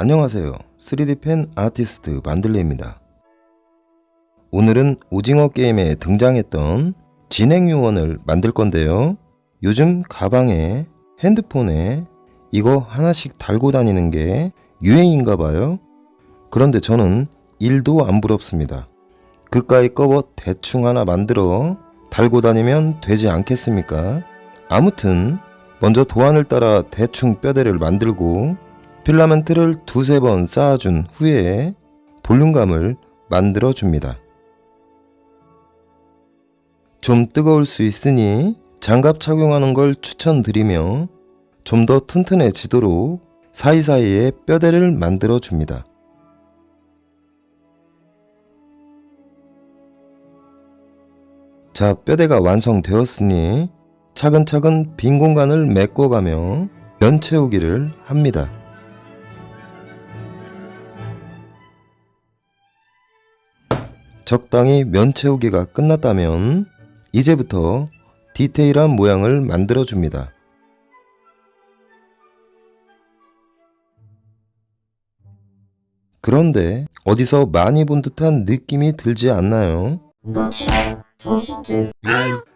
안녕하세요. 3D 펜 아티스트 만들레입니다. 오늘은 오징어 게임에 등장했던 진행 요원을 만들 건데요. 요즘 가방에 핸드폰에 이거 하나씩 달고 다니는 게 유행인가 봐요. 그런데 저는 일도 안 부럽습니다. 그까이 꺼버 대충 하나 만들어 달고 다니면 되지 않겠습니까? 아무튼 먼저 도안을 따라 대충 뼈대를 만들고 필라멘트를 두세 번 쌓아준 후에 볼륨감을 만들어 줍니다. 좀 뜨거울 수 있으니 장갑 착용하는 걸 추천드리며 좀 더 튼튼해지도록 사이사이에 뼈대를 만들어 줍니다. 자, 뼈대가 완성되었으니 차근차근 빈 공간을 메꿔가며 면 채우기를 합니다. 적당히 면 채우기가 끝났다면 이제부터 디테일한 모양을 만들어 줍니다. 그런데 어디서 많이 본 듯한 느낌이 들지 않나요?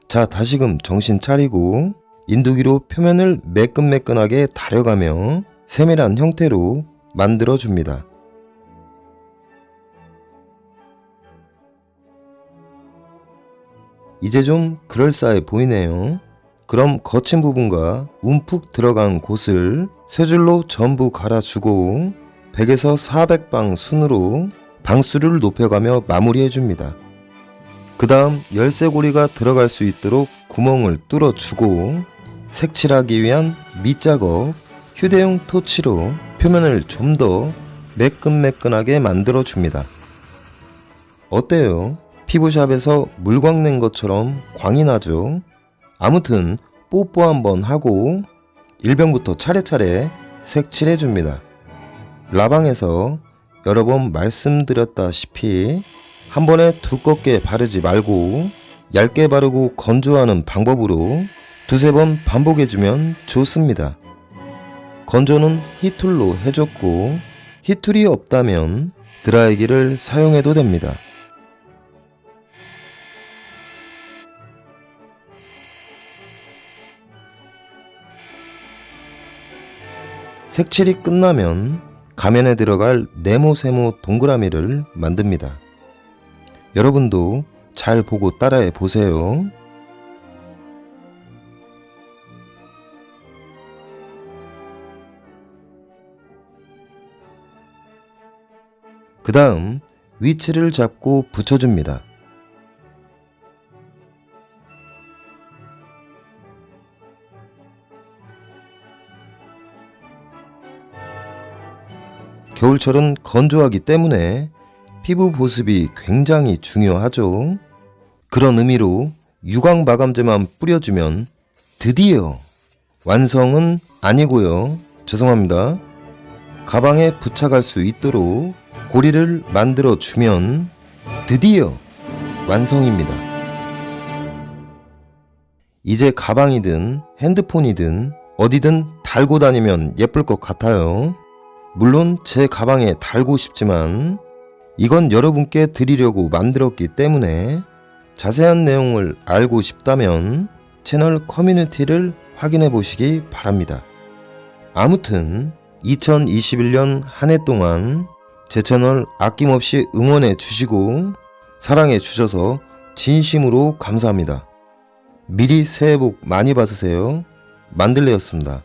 자, 다시금 정신 차리고 인두기로 표면을 매끈매끈하게 다려가며 세밀한 형태로 만들어 줍니다. 이제 좀 그럴싸해 보이네요. 그럼 거친 부분과 움푹 들어간 곳을 쇠줄로 전부 갈아주고 100에서 400방 순으로 방수를 높여가며 마무리해 줍니다. 그 다음 열쇠고리가 들어갈 수 있도록 구멍을 뚫어주고 색칠하기 위한 밑작업 휴대용 토치로 표면을 좀 더 매끈매끈하게 만들어 줍니다. 어때요? 피부샵에서 물 광 낸 것처럼 광이 나죠? 아무튼 뽀뽀 한번 하고 일병부터 차례차례 색칠해 줍니다. 라방에서 여러 번 말씀드렸다시피 한 번에 두껍게 바르지 말고 얇게 바르고 건조하는 방법으로 두세 번 반복해주면 좋습니다. 건조는 히툴로 해줬고 히툴이 없다면 드라이기를 사용해도 됩니다. 색칠이 끝나면 가면에 들어갈 네모세모 동그라미를 만듭니다. 여러분도 잘 보고 따라해 보세요. 그 다음 위치를 잡고 붙여줍니다. 겨울철은 건조하기 때문에 피부 보습이 굉장히 중요하죠. 그런 의미로 유광 마감제만 뿌려주면 드디어 완성은 아니고요. 죄송합니다. 가방에 부착할 수 있도록 고리를 만들어 주면 드디어 완성입니다. 이제 가방이든 핸드폰이든 어디든 달고 다니면 예쁠 것 같아요. 물론 제 가방에 달고 싶지만 이건 여러분께 드리려고 만들었기 때문에 자세한 내용을 알고 싶다면 채널 커뮤니티를 확인해 보시기 바랍니다. 아무튼 2021년 한 해 동안 제 채널 아낌없이 응원해 주시고 사랑해 주셔서 진심으로 감사합니다. 미리 새해 복 많이 받으세요. 만들레였습니다.